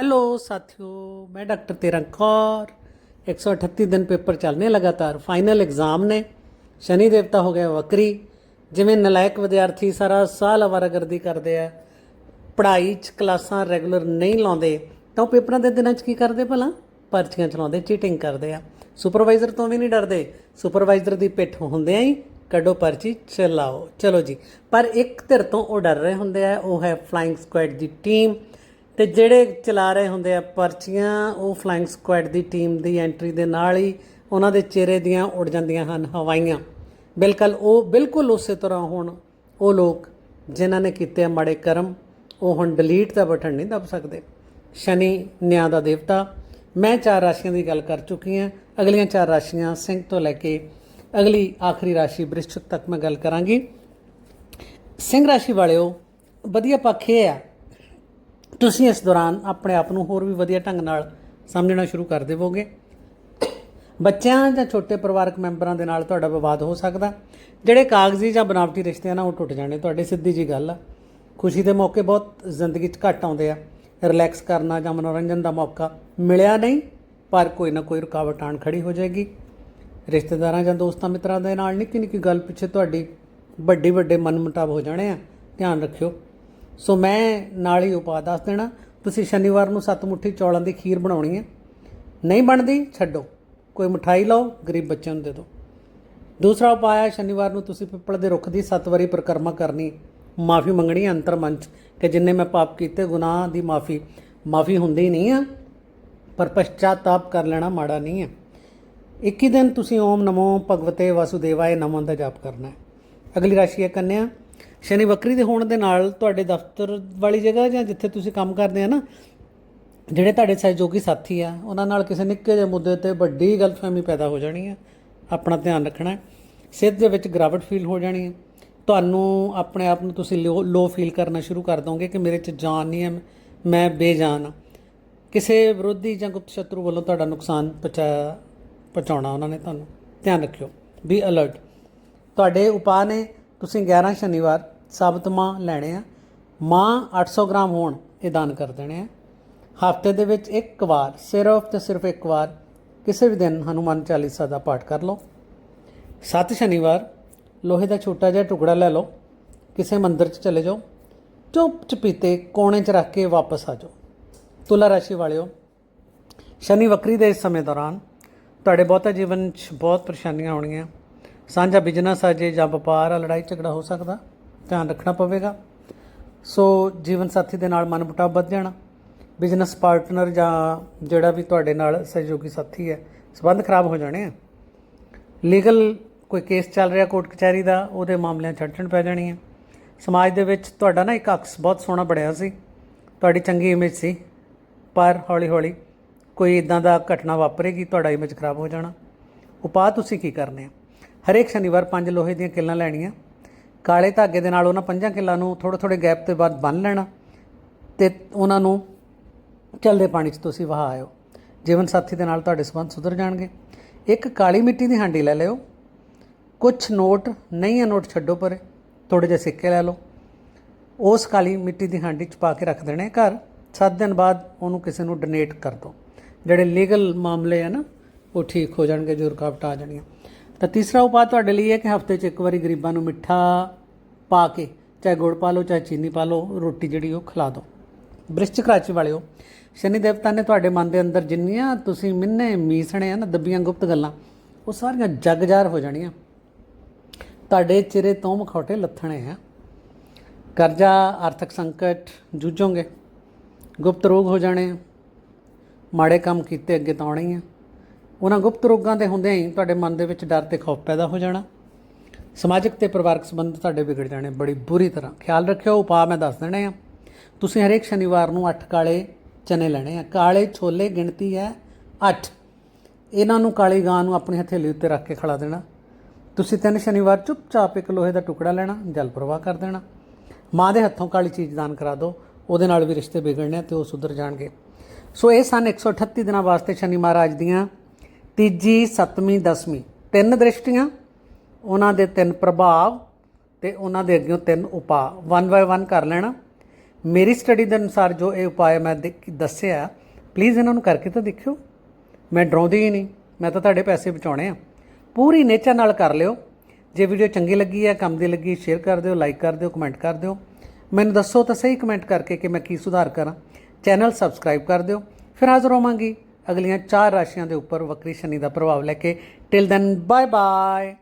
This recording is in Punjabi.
ਹੈਲੋ ਸਾਥਿਓ, ਮੈਂ ਡਾਕਟਰ ਤੇਰਾਂ ਕੌਰ। 138 ਦਿਨ ਪੇਪਰ ਚੱਲਨੇ ਲਗਾਤਾਰ, ਫਾਈਨਲ ਐਗਜ਼ਾਮ ਨੇ। ਸ਼ਨੀ ਦੇਵਤਾ ਹੋ ਗਿਆ ਵਕਰੀ ਜਿਵੇਂ ਨਲਾਇਕ ਵਿਦਿਆਰਥੀ ਸਾਰਾ ਸਾਲ ਅਵਾਰਾਗਰਦੀ ਕਰਦੇ ਆ, ਪੜ੍ਹਾਈ 'ਚ ਕਲਾਸਾਂ ਰੈਗੂਲਰ ਨਹੀਂ ਲਾਉਂਦੇ, ਤਾਂ ਉਹ ਪੇਪਰਾਂ ਦੇ ਦਿਨਾਂ 'ਚ ਕੀ ਕਰਦੇ ਭਲਾ? ਪਰਚੀਆਂ ਚਲਾਉਂਦੇ, ਚੀਟਿੰਗ ਕਰਦੇ ਆ। ਸੁਪਰਵਾਈਜ਼ਰ ਤੋਂ ਵੀ ਨਹੀਂ ਡਰਦੇ। ਸੁਪਰਵਾਈਜ਼ਰ ਦੀ ਪਿੱਠ ਹੁੰਦਿਆਂ ਹੀ, ਕੱਢੋ ਪਰਚੀ, ਚਲਾਓ। ਚਲੋ ਜੀ, ਪਰ ਇੱਕ ਧਿਰ ਤੋਂ ਉਹ ਡਰ ਰਹੇ ਹੁੰਦੇ ਆ, ਉਹ ਹੈ ਫਲਾਈਂਗ ਸਕੁਐਡ ਦੀ ਟੀਮ ਤੇ ਜਿਹੜੇ ਚਲਾ ਰਹੇ ਹੁੰਦੇ ਆ ਪਰਚੀਆਂ, ਉਹ ਫਲਾਈਂਗ ਸਕੁਐਡ ਦੀ ਟੀਮ ਦੀ ਐਂਟਰੀ ਦੇ ਨਾਲ ਹੀ ਉਹਨਾਂ ਦੇ ਚਿਹਰੇ ਦੀਆਂ ਉੱਡ ਜਾਂਦੀਆਂ ਹਨ, ਹਵਾਈਆਂ। ਬਿਲਕੁਲ ਉਹ, ਬਿਲਕੁਲ ਉਸੇ ਤਰ੍ਹਾਂ ਹੁਣ ਉਹ ਲੋਕ ਜਿਨ੍ਹਾਂ ਨੇ ਕੀਤੇ ਆ ਮਾੜੇ ਕਰਮ, ਉਹ ਹੁਣ ਡਿਲੀਟ ਦਾ ਬਟਨ ਨਹੀਂ ਦਬ ਸਕਦੇ। ਸ਼ਨੀ, ਨਿਆਂ ਦਾ ਦੇਵਤਾ। ਮੈਂ ਚਾਰ ਰਾਸ਼ੀਆਂ ਦੀ ਗੱਲ ਕਰ ਚੁੱਕੀ ਹਾਂ। ਅਗਲੀਆਂ ਚਾਰ ਰਾਸ਼ੀਆਂ ਸਿੰਘ ਤੋਂ ਲੈ ਕੇ ਅਗਲੀ ਆਖਰੀ ਰਾਸ਼ੀ ਬ੍ਰਿਸ਼ਚਿਕ ਤੱਕ ਮੈਂ ਗੱਲ ਕਰਾਂਗੀ। ਸਿੰਘ ਰਾਸ਼ੀ ਵਾਲਿਓ, ਵਧੀਆ ਪੱਖ ਇਹ ਆ ਤੁਸੀਂ ਇਸ ਦੌਰਾਨ ਆਪਣੇ ਆਪ ਨੂੰ ਹੋਰ ਵੀ ਵਧੀਆ ਢੰਗ ਨਾਲ ਸਮਝਣਾ ਸ਼ੁਰੂ ਕਰ ਦੇਵੋਗੇ। ਬੱਚਿਆਂ ਜਾਂ ਛੋਟੇ ਪਰਿਵਾਰਕ ਮੈਂਬਰਾਂ ਦੇ ਨਾਲ ਤੁਹਾਡਾ ਵਿਵਾਦ ਹੋ ਸਕਦਾ। ਜਿਹੜੇ ਕਾਗਜ਼ੀ ਜਾਂ ਬਨਾਵਟੀ ਰਿਸ਼ਤੇ ਆ ਉਹ ਟੁੱਟ ਜਾਣੇ, ਤੁਹਾਡੀ ਸਿੱਧੀ ਜੀ ਗੱਲ ਆ। ਖੁਸ਼ੀ ਦੇ ਮੌਕੇ ਬਹੁਤ ਜ਼ਿੰਦਗੀ 'ਚ ਘੱਟ ਆਉਂਦੇ ਆ। ਰਿਲੈਕਸ ਕਰਨਾ ਜਾਂ ਮਨੋਰੰਜਨ ਦਾ ਮੌਕਾ ਮਿਲਿਆ ਨਹੀਂ, ਪਰ ਕੋਈ ਨਾ ਕੋਈ ਰੁਕਾਵਟ ਆਣ ਖੜੀ ਹੋ ਜਾਏਗੀ। ਰਿਸ਼ਤੇਦਾਰਾਂ ਜਾਂ ਦੋਸਤਾਂ ਮਿੱਤਰਾਂ ਦੇ ਨਾਲ ਨਿੱਕੀ ਨਿੱਕੀ ਗੱਲ ਪਿੱਛੇ ਤੁਹਾਡੀ ਵੱਡੀ ਵੱਡੇ ਮਨਮੁਟਾਵ ਹੋ ਜਾਣੇ ਆ। ਧਿਆਨ ਰੱਖਿਓ। ਸੋ ਮੈਂ ਨਾਲ ਹੀ ਉਪਾਅ ਦੱਸ ਦੇਣਾ, ਤੁਸੀਂ ਸ਼ਨੀਵਾਰ ਨੂੰ ਸੱਤ ਮੁੱਠੀ ਚੌਲਾਂ ਦੀ ਖੀਰ ਬਣਾਉਣੀ ਹੈ। ਨਹੀਂ ਬਣਦੀ, ਛੱਡੋ। ਕੋਈ ਮਠਾਈ ਲਓ, ਗਰੀਬ ਬੱਚਿਆਂ ਨੂੰ ਦੇ ਦਿਓ। ਦੂਸਰਾ ਉਪਾਅ ਹੈ, ਸ਼ਨੀਵਾਰ ਨੂੰ ਤੁਸੀਂ ਪਿੱਪਲ ਦੇ ਰੁੱਖ ਦੀ ਸੱਤ ਵਾਰੀ ਪਰਿਕਰਮਾ ਕਰਨੀ ਮਾਫੀ ਮੰਗਣੀ ਹੈ ਅੰਤਰ ਮੰਚ, ਕਿ ਜਿੰਨੇ ਮੈਂ ਪਾਪ ਕੀਤੇ, ਗੁਨਾਹ ਦੀ ਮਾਫੀ ਮਾਫੀ ਹੁੰਦੀ ਨਹੀਂ ਆ, ਪਰ ਪਛਤਾਤਾਪ ਕਰ ਲੈਣਾ ਮਾੜਾ ਨਹੀਂ ਹੈ 21 ਦਿਨ ਤੁਸੀਂ ਓਮ ਨਮੋ ਭਗਵਤੇ ਵਾਸੁਦੇਵਾਏ ਨਮੋ ਦਾ ਜਾਪ ਕਰਨਾ ਹੈ। ਅਗਲੀ ਰਾਸ਼ੀ ਹੈ ਕੰਨਿਆ। ਸ਼ਨੀ ਵਕਰੀ ਦੇ ਹੋਣ ਦੇ ਨਾਲ ਤੁਹਾਡੇ ਦਫ਼ਤਰ ਵਾਲੀ ਜਗ੍ਹਾ ਜਾਂ ਜਿੱਥੇ ਤੁਸੀਂ ਕੰਮ ਕਰਦੇ ਆ ਨਾ, ਜਿਹੜੇ ਤੁਹਾਡੇ ਸਹਿਯੋਗੀ ਸਾਥੀ ਆ, ਉਹਨਾਂ ਨਾਲ ਕਿਸੇ ਨਿੱਕੇ ਜਿਹੇ ਮੁੱਦੇ ਤੇ ਵੱਡੀ ਗਲਤਫਹਿਮੀ ਪੈਦਾ ਹੋ ਜਾਣੀ ਆ, ਆਪਣਾ ਧਿਆਨ ਰੱਖਣਾ, ਸਿਹਤ ਦੇ ਵਿੱਚ ਗਿਰਾਵਟ ਫੀਲ ਹੋ ਜਾਣੀ ਹੈ ਤੁਹਾਨੂੰ ਆਪਣੇ ਆਪ ਨੂੰ ਤੁਸੀਂ ਲੋ ਫੀਲ ਕਰਨਾ ਸ਼ੁਰੂ ਕਰ ਦੋਗੇ ਕਿ ਮੇਰੇ 'ਚ ਜਾਨ ਨਹੀਂ ਹੈ ਮੈਂ ਬੇਜਾਨ ਹਾਂ ਕਿਸੇ ਵਿਰੋਧੀ ਜਾਂ ਗੁਪਤ ਸ਼ਤਰੂ ਵੱਲੋਂ ਤੁਹਾਡਾ ਨੁਕਸਾਨ ਪਹੁੰਚਾਇਆ ਪਹੁੰਚਾਉਣਾ ਉਹਨਾਂ ਨੇ ਤੁਹਾਨੂੰ। ਧਿਆਨ ਰੱਖਿਓ ਬੀ ਅਲਰਟ ਤੁਹਾਡੇ ਉਪਾਅ ਨੇ, ਤੁਸੀਂ 11 ਸ਼ਨੀਵਾਰ ਸਾਬਤ ਮਾਂ ਲੈਣੇ ਆ। ਮਾਂ 800 ਗ੍ਰਾਮ ਹੋਣ, ਇਹ ਦਾਨ ਕਰ ਦੇਣੇ ਆ। ਹਫ਼ਤੇ ਦੇ ਵਿੱਚ ਇੱਕ ਵਾਰ, ਸਿਰਫ ਤੇ ਸਿਰਫ ਇੱਕ ਵਾਰ, ਕਿਸੇ ਵੀ ਦਿਨ ਹਨੂਮਾਨ ਚਾਲੀਸਾ ਦਾ ਪਾਠ ਕਰ ਲਓ। ਸੱਤ ਸ਼ਨੀਵਾਰ, ਲੋਹੇ ਦਾ ਛੋਟਾ ਜਿਹਾ ਟੁਕੜਾ ਲੈ ਲਓ। ਕਿਸੇ ਮੰਦਿਰ 'ਚ ਚਲੇ ਜਾਓ। ਚੁੱਪ ਚਪੀਤੇ ਕੋਣੇ 'ਚ ਰੱਖ ਕੇ ਵਾਪਸ ਆ ਜਾਓ। ਤੁਲਾ ਰਾਸ਼ੀ ਵਾਲਿਓ, ਸ਼ਨੀ ਵਕਰੀ ਦੇ ਇਸ ਸਮੇਂ ਦੌਰਾਨ ਤੁਹਾਡੇ ਬਹੁਤਾ ਜੀਵਨ 'ਚ ਬਹੁਤ ਪਰੇਸ਼ਾਨੀਆਂ ਆਉਣਗੀਆਂ। ਸਾਂਝਾ ਬਿਜ਼ਨਸ ਆ ਜੇ ਜਾਂ ਵਪਾਰ ਆ, ਲੜਾਈ ਝਗੜਾ ਹੋ ਸਕਦਾ। ਧਿਆਨ ਰੱਖਣਾ ਪਵੇਗਾ। ਸੋ ਜੀਵਨ ਸਾਥੀ ਦੇ ਨਾਲ ਮਨਮੁਟਾਵ ਵੱਧ ਜਾਣਾ। ਬਿਜ਼ਨਸ ਪਾਰਟਨਰ ਜਾਂ ਜਿਹੜਾ ਵੀ ਤੁਹਾਡੇ ਨਾਲ ਸਹਿਯੋਗੀ ਸਾਥੀ ਹੈ, ਸਬੰਧ ਖਰਾਬ ਹੋ ਜਾਣੇ ਆ। ਲੀਗਲ ਕੋਈ ਕੇਸ ਚੱਲ ਰਿਹਾ ਕੋਰਟ ਕਚਹਿਰੀ ਦਾ, ਉਹਦੇ ਮਾਮਲਿਆਂ ਛੱਡਣ ਪੈ ਜਾਣੀ ਹੈ ਸਮਾਜ ਦੇ ਵਿੱਚ ਤੁਹਾਡਾ ਨਾ ਇੱਕ ਅਕਸ ਬਹੁਤ ਸੋਹਣਾ ਬਣਿਆ ਸੀ। ਤੁਹਾਡੀ ਚੰਗੀ ਇਮੇਜ ਸੀ। ਪਰ ਹੌਲੀ ਹੌਲੀ ਕੋਈ ਇਦਾਂ ਦਾ ਘਟਨਾ ਵਾਪਰੇਗੀ, ਤੁਹਾਡਾ ਇਮੇਜ ਖਰਾਬ ਹੋ ਜਾਣਾ। ਉਪਾਅ ਤੁਸੀਂ ਕੀ ਕਰਨੇ ਆ? ਹਰੇਕ ਸ਼ਨੀਵਾਰ ਪੰਜ ਲੋਹੇ ਦੀਆਂ ਕਿੱਲਾਂ ਲੈਣੀਆਂ। ਕਾਲੇ ਧਾਗੇ ਦੇ ਨਾਲ ਉਹਨਾਂ ਪੰਜਾਂ ਕਿੱਲਾਂ ਨੂੰ ਥੋੜੇ ਥੋੜੇ ਗੈਪ ਤੇ ਬਾਅਦ ਬੰਨ ਲੈਣਾ ਤੇ ਉਹਨਾਂ ਨੂੰ ਚੱਲਦੇ ਪਾਣੀ 'ਚ ਤੁਸੀਂ ਵਹਾ ਆਇਓ। ਜੀਵਨ ਸਾਥੀ ਦੇ ਨਾਲ ਤੁਹਾਡੇ ਸੰਬੰਧ ਸੁਧਰ ਜਾਣਗੇ। ਇੱਕ ਕਾਲੀ ਮਿੱਟੀ ਦੀ ਹਾਂਡੀ ਲੈ ਲਿਓ। ਕੁਝ ਨੋਟ ਨਹੀਂ ਹੈ ਨੋਟ ਛੱਡੋ ਪਰੇ। ਥੋੜੇ ਜਿਹੇ ਸਿੱਕੇ ਲੈ ਲਓ। ਉਸ ਕਾਲੀ ਮਿੱਟੀ ਦੀ ਹਾਂਡੀ 'ਚ ਪਾ ਕੇ ਰੱਖ ਦੇਣੇ ਘਰ। 7 ਦਿਨ ਬਾਅਦ ਉਹਨੂੰ ਕਿਸੇ ਨੂੰ ਡੋਨੇਟ ਕਰ ਦਿਓ। ਜਿਹੜੇ ਲੀਗਲ ਮਾਮਲੇ ਆ ਨਾ, ਉਹ ਠੀਕ ਹੋ ਜਾਣਗੇ ਜੋ ਰੁਕਾਵਟਾਂ ਆ ਜਾਣੀਆਂ। ਤਾਂ ਤੀਸਰਾ ਉਪਾਅ ਤੁਹਾਡੇ ਲਈ ਹੈ ਕਿ ਹਫ਼ਤੇ 'ਚ ਇੱਕ ਵਾਰੀ ਗਰੀਬਾਂ ਨੂੰ ਮਿੱਠਾ ਪਾ ਕੇ ਚਾਹੇ ਗੁੜ ਪਾ ਲਓ, ਚਾਹੇ ਚੀਨੀ ਪਾ ਲਓ, ਰੋਟੀ ਜਿਹੜੀ ਉਹ ਖਿਲਾ ਦਿਓ। ਬ੍ਰਿਸ਼ਚਿਕ ਰਾਸ਼ੀ ਵਾਲਿਓ, ਸ਼ਨੀ ਦੇਵਤਾ ਨੇ ਤੁਹਾਡੇ ਮਨ ਦੇ ਅੰਦਰ ਜਿੰਨੀਆਂ ਤੁਸੀਂ ਮਿੰਨੇ ਮੀਸਣੇ ਆ ਨਾ, ਦੱਬੀਆਂ ਗੁਪਤ ਗੱਲਾਂ, ਉਹ ਸਾਰੀਆਂ ਜਗਜਾਰ ਹੋ ਜਾਣੀਆਂ। ਤੁਹਾਡੇ ਚਿਹਰੇ ਤੋਂ ਮਖੌਟੇ ਲੱਥਣੇ ਆ। ਕਰਜ਼ਾ, ਆਰਥਿਕ ਸੰਕਟ, ਜੂਝੋਗੇ। ਗੁਪਤ ਰੋਗ ਹੋ ਜਾਣੇ ਮਾੜੇ ਕੰਮ ਕੀਤੇ ਅੱਗੇ ਤਾਂ ਆਉਣੇ ਆ। ਉਹਨਾਂ ਗੁਪਤ ਰੋਗਾਂ ਦੇ ਹੁੰਦਿਆਂ ਹੀ ਤੁਹਾਡੇ ਮਨ ਦੇ ਵਿੱਚ ਡਰ ਤੇ ਖੌਫ ਪੈਦਾ ਹੋ ਜਾਣਾ। ਸਮਾਜਿਕ ਤੇ ਪਰਿਵਾਰਕ ਸੰਬੰਧ ਤੁਹਾਡੇ ਵਿਗੜ ਜਾਣੇ ਬੜੀ ਬੁਰੀ ਤਰ੍ਹਾਂ। ਖਿਆਲ ਰੱਖਿਓ, ਉਪਾਅ ਮੈਂ ਦੱਸ ਦੇਣੇ ਆ। ਤੁਸੀਂ ਹਰੇਕ ਸ਼ਨੀਵਾਰ ਨੂੰ 8 ਕਾਲੇ ਚਨੇ ਲੈਣੇ ਆ। ਕਾਲੇ ਛੋਲੇ ਗਿਣਤੀ ਹੈ 8 ਇਹਨਾਂ ਨੂੰ ਕਾਲੀ ਗਾਂ ਨੂੰ ਆਪਣੀ ਹਥੇਲੀ ਉੱਤੇ ਰੱਖ ਕੇ ਖੜਾ ਦੇਣਾ। ਤੁਸੀਂ ਤਿੰਨ ਸ਼ਨੀਵਾਰ ਚੁੱਪਚਾਪ ਇੱਕ ਲੋਹੇ ਦਾ ਟੁਕੜਾ ਲੈਣਾ, ਜਲ ਪ੍ਰਵਾਹ ਕਰ ਦੇਣਾ। ਮਾਂ ਦੇ ਹੱਥੋਂ ਕਾਲੀ ਚੀਜ਼ ਦਾਨ ਕਰਾ ਦਿਓ, ਉਹਦੇ ਨਾਲ ਵੀ ਰਿਸ਼ਤੇ ਵਿਗੜਨੇ ਆ ਤੇ ਉਹ ਸੁਧਰ ਜਾਣਗੇ। ਸੋ ਇਹ ਸਨ 138 ਦਿਨਾਂ ਵਾਸਤੇ ਸ਼ਨੀ ਮਹਾਰਾਜ ਦੀਆਂ ਤੀਜੀ, ਸੱਤਵੀਂ, ਦਸਵੀਂ। ਤਿੰਨ ਦ੍ਰਿਸ਼ਟੀਆਂ, ਉਹਨਾਂ ਦੇ ਤਿੰਨ ਪ੍ਰਭਾਵ ਤੇ ਉਹਨਾਂ ਦੇ ਅੱਗੇ ਤਿੰਨ ਉਪਾਅ। ਵਨ ਬਾਏ ਵਨ ਕਰ ਲੈਣਾ। ਮੇਰੀ ਸਟੱਡੀ ਦੇ ਅਨੁਸਾਰ ਜੋ ਇਹ ਉਪਾਅ ਮੈਂ ਦੇ- ਦੱਸਿਆ। ਪਲੀਜ਼ ਇਹਨਾਂ ਨੂੰ ਕਰਕੇ ਤਾਂ ਦੇਖਿਓ। ਮੈਂ ਡਰਾਉਂਦੀ ਹੀ ਨਹੀਂ। ਮੈਂ ਤਾਂ ਤੁਹਾਡੇ ਪੈਸੇ ਬਚਾਉਣੇ ਆ। ਪੂਰੀ ਨੇਚਰ ਨਾਲ ਕਰ ਲਿਓ। ਜੇ ਵੀਡੀਓ ਚੰਗੀ ਲੱਗੀ ਹੈ, ਕੰਮ ਦੀ ਲੱਗੀ ਸ਼ੇਅਰ ਕਰ ਦਿਓ ਲਾਈਕ ਕਰ ਦਿਓ ਕਮੈਂਟ ਕਰ ਦਿਓ। ਮੈਨੂੰ ਦੱਸੋ ਤਾਂ ਸਹੀ ਕਮੈਂਟ ਕਰਕੇ ਕਿ ਮੈਂ ਕੀ ਸੁਧਾਰ ਕਰਾਂ। ਚੈਨਲ ਸਬਸਕ੍ਰਾਈਬ ਕਰ ਦਿਓ। ਫਿਰ ਹਾਜ਼ਰ ਹੋਵਾਂਗੀ। ਅਗਲੀਆਂ ਚਾਰ ਰਾਸ਼ੀਆਂ ਦੇ ਉੱਪਰ ਵਕਰੀ ਸ਼ਨੀ ਦਾ ਪ੍ਰਭਾਵ ਲੈ ਕੇ। Till then bye bye